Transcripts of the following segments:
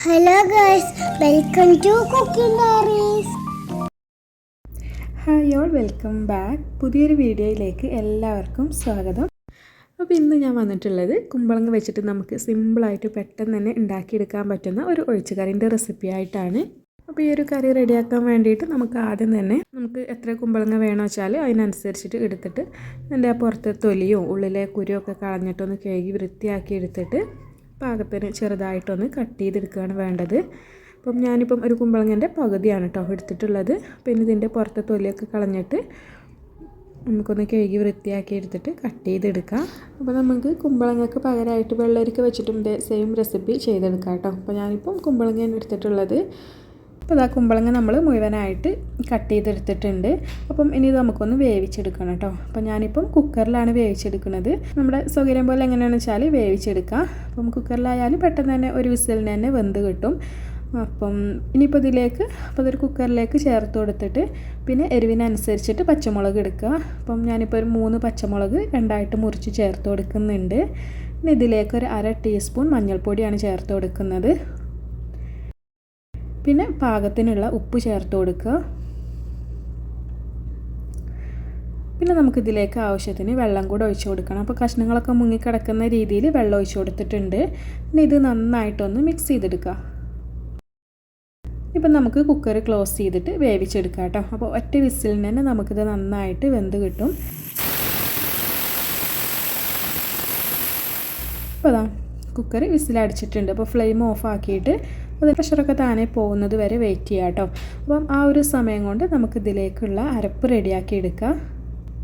Hello girls welcome to cooking diaries hi all welcome back പുതിയൊരു വീഡിയോയിലേക്ക് എല്ലാവർക്കും സ്വാഗതം. അപ്പോൾ ഇന്ന് ഞാൻ വന്നിട്ടുള്ളത് കുമ്പളങ്ങ വെച്ചിട്ട് നമുക്ക് സിമ്പിളായിട്ട് പെട്ടെന്ന് തന്നെ ഉണ്ടാക്കിയെടുക്കാൻ പറ്റുന്ന ഒരു ഒഴിച്ചുകറിന്റെ റെസിപ്പി ആയിട്ടാണ്. അപ്പോൾ ഈ ഒരു കറി റെഡിയാക്കാൻ വേണ്ടിയിട്ട് നമുക്ക് ആദ്യം തന്നെ നമുക്ക് എത്ര കുമ്പളങ്ങ വേണോ വെച്ചാൽ അതിനനുസരിച്ചിട്ട് എടുത്തിട്ട് എന്റെ ആ പുറത്തെ തൊലിയും ഉള്ളിലെ കുരുമൊക്കെ കളഞ്ഞിട്ടൊന്ന് കഴുകി വൃത്തിയാക്കി എടുത്തിട്ട് പാകത്തിന് ചെറുതായിട്ടൊന്ന് കട്ട് ചെയ്തെടുക്കുകയാണ് വേണ്ടത്. അപ്പം ഞാനിപ്പം ഒരു കുമ്പളങ്ങന്റെ പകുതിയാണ് കേട്ടോ എടുത്തിട്ടുള്ളത്. പിന്നെ ഇതിന്റെ പുറത്തെ തൊലിയൊക്കെ കളഞ്ഞിട്ട് നമുക്കൊന്ന് കഴുകി വൃത്തിയാക്കി എടുത്തിട്ട് കട്ട് ചെയ്തെടുക്കാം. അപ്പോൾ നമുക്ക് കുമ്പളങ്ങക്ക് പകരമായിട്ട് വെള്ളരിക്ക വെച്ചിട്ടും സെയിം റെസിപ്പി ചെയ്തെടുക്കാം കേട്ടോ അപ്പോൾ ഞാനിപ്പം കുമ്പളങ്ങയാണ് എടുത്തിട്ടുള്ളത്. അപ്പോൾ ഇതാ കുമ്പളങ്ങ നമ്മൾ മുഴുവനായിട്ട് കട്ട് ചെയ്തെടുത്തിട്ടുണ്ട്. അപ്പം ഇനി ഇത് നമുക്കൊന്ന് വേവിച്ചെടുക്കണം കേട്ടോ. അപ്പോൾ ഞാനിപ്പം കുക്കറിലാണ് വേവിച്ചെടുക്കുന്നത്. നമ്മുടെ സൗകര്യം പോലെ എങ്ങനെയാണെന്ന് വെച്ചാൽ വേവിച്ചെടുക്കാം. അപ്പം കുക്കറിലായാലും പെട്ടെന്ന് തന്നെ ഒരു വിസിലിന് തന്നെ വെന്ത് കിട്ടും. അപ്പം ഇനിയിപ്പോൾ ഇതിലേക്ക് അപ്പോൾ ഇതൊരു കുക്കറിലേക്ക് ചേർത്ത് കൊടുത്തിട്ട് പിന്നെ എരിവിനനുസരിച്ചിട്ട് പച്ചമുളക് എടുക്കുക. അപ്പം ഞാനിപ്പോൾ ഒരു മൂന്ന് പച്ചമുളക് രണ്ടായിട്ട് മുറിച്ച് ചേർത്ത് കൊടുക്കുന്നുണ്ട്. പിന്നെ ഇതിലേക്ക് ഒരു അര ടീസ്പൂൺ മഞ്ഞൾപ്പൊടിയാണ് ചേർത്ത് കൊടുക്കുന്നത്. പിന്നെ പാകത്തിനുള്ള ഉപ്പ് ചേർത്ത് കൊടുക്കുക. പിന്നെ നമുക്കിതിലേക്ക് ആവശ്യത്തിന് വെള്ളം കൂടെ ഒഴിച്ചു കൊടുക്കണം. അപ്പോൾ കഷ്ണങ്ങളൊക്കെ മുങ്ങിക്കിടക്കുന്ന രീതിയിൽ വെള്ളം ഒഴിച്ചു കൊടുത്തിട്ടുണ്ട്. പിന്നെ ഇത് നന്നായിട്ടൊന്ന് മിക്സ് ചെയ്തെടുക്കുക. ഇപ്പം നമുക്ക് കുക്കർ ക്ലോസ് ചെയ്തിട്ട് വേവിച്ചെടുക്കാം കേട്ടോ. അപ്പോൾ ഒറ്റ വിസിലിന് തന്നെ നമുക്കിത് നന്നായിട്ട് വെന്ത് കിട്ടും. അപ്പോൾ അതാ കുക്കർ വിസിലടിച്ചിട്ടുണ്ട്. അപ്പോൾ ഫ്ലെയിം ഓഫ് ആക്കിയിട്ട് അത് പ്രഷറൊക്കെ താനെ പോകുന്നത് വരെ വെയിറ്റ് ചെയ്യാം കേട്ടോ. അപ്പം ആ ഒരു സമയം കൊണ്ട് നമുക്ക് ഇതിലേക്കുള്ള അരപ്പ് റെഡിയാക്കി എടുക്കാം.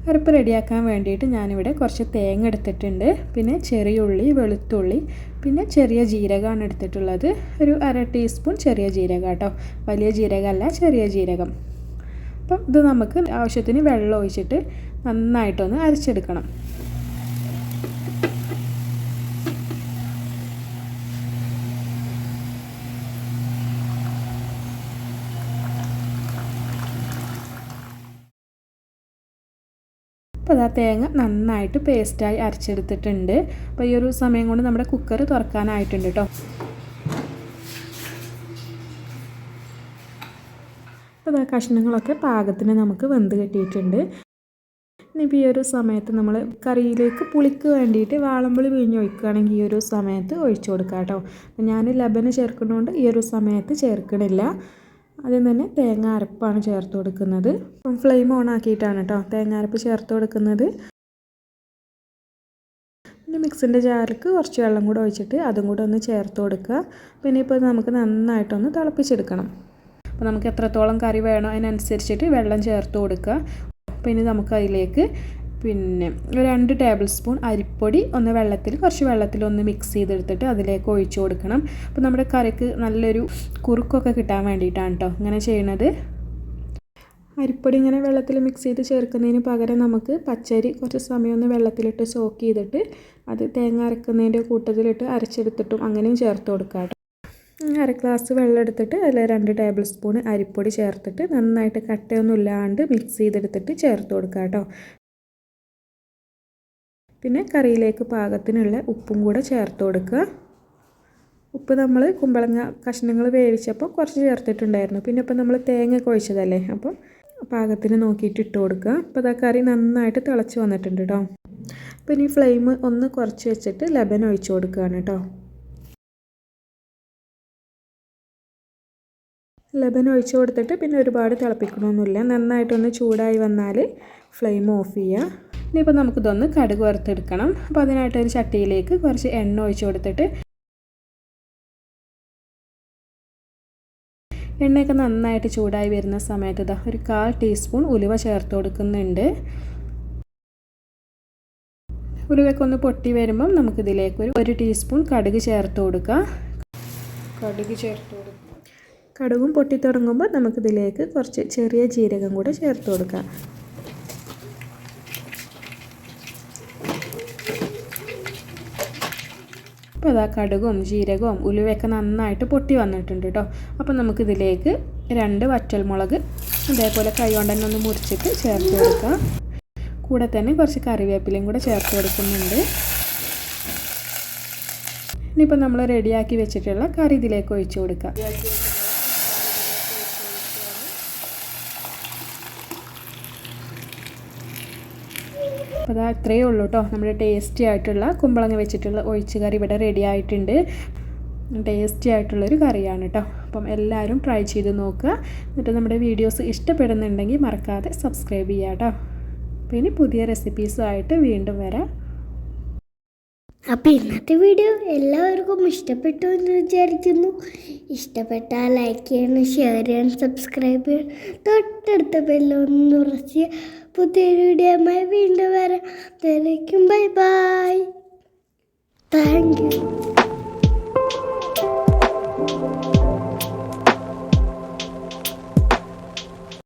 അരപ്പ് റെഡിയാക്കാൻ വേണ്ടിയിട്ട് ഞാനിവിടെ കുറച്ച് തേങ്ങ എടുത്തിട്ടുണ്ട്. പിന്നെ ചെറിയ ഉള്ളി വെളുത്തുള്ളി പിന്നെ ചെറിയ ജീരകമാണ് എടുത്തിട്ടുള്ളത്. ഒരു അര ടീസ്പൂൺ ചെറിയ ജീരകം കേട്ടോ. വലിയ ജീരകമല്ല ചെറിയ ജീരകം. അപ്പം ഇത് നമുക്ക് ആവശ്യത്തിന് വെള്ളം ഒഴിച്ചിട്ട് നന്നായിട്ടൊന്ന് അരച്ചെടുക്കണം. അപ്പോൾ അതാ തേങ്ങ നന്നായിട്ട് പേസ്റ്റായി അരച്ചെടുത്തിട്ടുണ്ട്. അപ്പോൾ ഈ ഒരു സമയം കൊണ്ട് നമ്മുടെ കുക്കർ തുറക്കാനായിട്ടുണ്ട് കേട്ടോ അപ്പോൾ അതാ കഷ്ണങ്ങളൊക്കെ പാകത്തിന് നമുക്ക് വെന്ത് കെട്ടിയിട്ടുണ്ട്. ഇനിയിപ്പോൾ ഈ ഒരു സമയത്ത് നമ്മൾ കറിയിലേക്ക് പുളിക്ക് വേണ്ടിയിട്ട് വാളമ്പുളി പിഴിഞ്ഞ് ഒഴിക്കുകയാണെങ്കിൽ ഈ ഒരു സമയത്ത് ഒഴിച്ചു കൊടുക്കാം കേട്ടോ ഞാൻ ലബന് ചേർക്കുന്നതുകൊണ്ട് ഈ ഒരു സമയത്ത് ചേർക്കണില്ല. ആദ്യം തന്നെ തേങ്ങ അരപ്പാണ് ചേർത്ത് കൊടുക്കുന്നത്. ഫ്ലെയിം ഓൺ ആക്കിയിട്ടാണ് കേട്ടോ തേങ്ങ അരപ്പ് ചേർത്ത് കൊടുക്കുന്നത്. പിന്നെ മിക്സിന്റെ ജാറിലേക്ക് കുറച്ച് വെള്ളം കൂടെ ഒഴിച്ചിട്ട് അതും കൂടെ ഒന്ന് ചേർത്ത് കൊടുക്കുക. പിന്നെ ഇപ്പോൾ നമുക്ക് നന്നായിട്ടൊന്ന് തിളപ്പിച്ചെടുക്കണം. അപ്പോൾ നമുക്ക് എത്രത്തോളം കറി വേണോ അതിനനുസരിച്ചിട്ട് വെള്ളം ചേർത്ത് കൊടുക്കുക. പിന്നെ നമുക്ക് അതിലേക്ക് പിന്നെ രണ്ട് ടേബിൾ സ്പൂൺ അരിപ്പൊടി ഒന്ന് വെള്ളത്തിൽ കുറച്ച് വെള്ളത്തിൽ ഒന്ന് മിക്സ് ചെയ്തെടുത്തിട്ട് അതിലേക്ക് ഒഴിച്ചു കൊടുക്കണം. അപ്പോൾ നമ്മുടെ കറിക്ക് നല്ലൊരു കുറുക്കൊക്കെ കിട്ടാൻ വേണ്ടിയിട്ടാണ് കേട്ടോ ഇങ്ങനെ ചെയ്യണത്. അരിപ്പൊടി ഇങ്ങനെ വെള്ളത്തിൽ മിക്സ് ചെയ്ത് ചേർക്കുന്നതിന് പകരം നമുക്ക് പച്ചരി കുറച്ച് സമയം ഒന്ന് വെള്ളത്തിലിട്ട് സോക്ക് ചെയ്തിട്ട് അത് തേങ്ങ അരക്കുന്നതിന്റെ കൂട്ടത്തിലിട്ട് അരച്ചെടുത്തിട്ടും അങ്ങനെയും ചേർത്ത് കൊടുക്കാം അര ഗ്ലാസ് വെള്ളം എടുത്തിട്ട് അതിൽ രണ്ട് ടേബിൾ സ്പൂൺ അരിപ്പൊടി ചേർത്തിട്ട് നന്നായിട്ട് കട്ടയൊന്നും ഇല്ലാണ്ട് മിക്സ് ചെയ്തെടുത്തിട്ട് ചേർത്ത് കൊടുക്കുക കേട്ടോ പിന്നെ കറിയിലേക്ക് പാകത്തിനുള്ള ഉപ്പും കൂടെ ചേർത്ത് കൊടുക്കുക. ഉപ്പ് നമ്മൾ കുമ്പളങ്ങ കഷ്ണങ്ങൾ വേവിച്ചപ്പോൾ കുറച്ച് ചേർത്തിട്ടുണ്ടായിരുന്നു. പിന്നെ ഇപ്പം നമ്മൾ തേങ്ങ കൊഴിച്ചതല്ലേ അപ്പം പാകത്തിന് നോക്കിയിട്ട് ഇട്ട് കൊടുക്കുക. അപ്പോൾ അതാ കറി നന്നായിട്ട് തിളച്ച് വന്നിട്ടുണ്ട് കേട്ടോ. അപ്പോൾ ഇനി ഫ്ലെയിം ഒന്ന് കുറച്ച് വെച്ചിട്ട് ലബൻ ഒഴിച്ചു കൊടുക്കുകയാണ് കേട്ടോ. ലബൻ ഒഴിച്ചു കൊടുത്തിട്ട് പിന്നെ ഒരുപാട് തിളപ്പിക്കണമൊന്നുമില്ല. നന്നായിട്ടൊന്ന് ചൂടായി വന്നാൽ ഫ്ലെയിം ഓഫ് ചെയ്യുക. ഇനിയിപ്പോൾ നമുക്കിതൊന്ന് കടുക് വറുത്തെടുക്കണം. അപ്പോൾ അതിനായിട്ട് ഒരു ചട്ടിയിലേക്ക് കുറച്ച് എണ്ണ ഒഴിച്ചു കൊടുത്തിട്ട് എണ്ണയൊക്കെ നന്നായിട്ട് ചൂടായി വരുന്ന സമയത്ത് ഇതാ ഒരു കാൽ ടീസ്പൂൺ ഉലുവ ചേർത്ത് കൊടുക്കുന്നുണ്ട്. ഉലുവയൊക്കെ ഒന്ന് പൊട്ടി വരുമ്പം നമുക്കിതിലേക്ക് ഒരു ഒരു ടീസ്പൂൺ കടുക് ചേർത്ത് കൊടുക്കുക കടുക് ചേർത്ത് കൊടുക്കുക കടുകും പൊട്ടി തുടങ്ങുമ്പോൾ നമുക്കിതിലേക്ക് കുറച്ച് ചെറിയ ജീരകം കൂടെ ചേർത്ത് കൊടുക്കാം. അപ്പോൾ അതാ കടുകും ജീരകവും ഉലുവയൊക്കെ നന്നായിട്ട് പൊട്ടി വന്നിട്ടുണ്ട് കേട്ടോ അപ്പോൾ നമുക്കിതിലേക്ക് രണ്ട് വറ്റൽമുളക് അതേപോലെ കൈ കൊണ്ട് തന്നെ ഒന്ന് മുറിച്ചിട്ട് ചേർത്ത് കൊടുക്കാം. കൂടെ തന്നെ കുറച്ച് കറിവേപ്പിലയും കൂടെ ചേർത്ത് കൊടുക്കുന്നുണ്ട്. ഇനിയിപ്പോൾ നമ്മൾ റെഡിയാക്കി വെച്ചിട്ടുള്ള കറി ഇതിലേക്ക് ഒഴിച്ചു കൊടുക്കുക അപ്പോൾ അതാ ഇത്രയേ ഉള്ളൂ കേട്ടോ നമ്മുടെ ടേസ്റ്റി ആയിട്ടുള്ള കുമ്പളങ്ങ വെച്ചിട്ടുള്ള ഒഴിച്ച് കറി ഇവിടെ റെഡി ആയിട്ടുണ്ട്. ടേസ്റ്റി ആയിട്ടുള്ളൊരു കറിയാണ് കേട്ടോ അപ്പം എല്ലാവരും ട്രൈ ചെയ്ത് നോക്കുക. എന്നിട്ട് നമ്മുടെ വീഡിയോസ് ഇഷ്ടപ്പെടുന്നുണ്ടെങ്കിൽ മറക്കാതെ സബ്സ്ക്രൈബ് ചെയ്യുക കേട്ടോ പിന്നെ പുതിയ റെസിപ്പീസുമായിട്ട് വീണ്ടും വരാം. അപ്പം ഇന്നത്തെ വീഡിയോ എല്ലാവർക്കും ഇഷ്ടപ്പെട്ടു എന്ന് വിചാരിക്കുന്നു. ഇഷ്ടപ്പെട്ടാൽ ലൈക്ക് ചെയ്യണം ഷെയർ ചെയ്യണം സബ്സ്ക്രൈബ് ചെയ്യണം. തൊട്ടടുത്ത ബെല്ലൊന്ന് ഉറച്ച് പുതിയൊരു വീഡിയോമായി വീണ്ടും വരാം. Bye bye thank you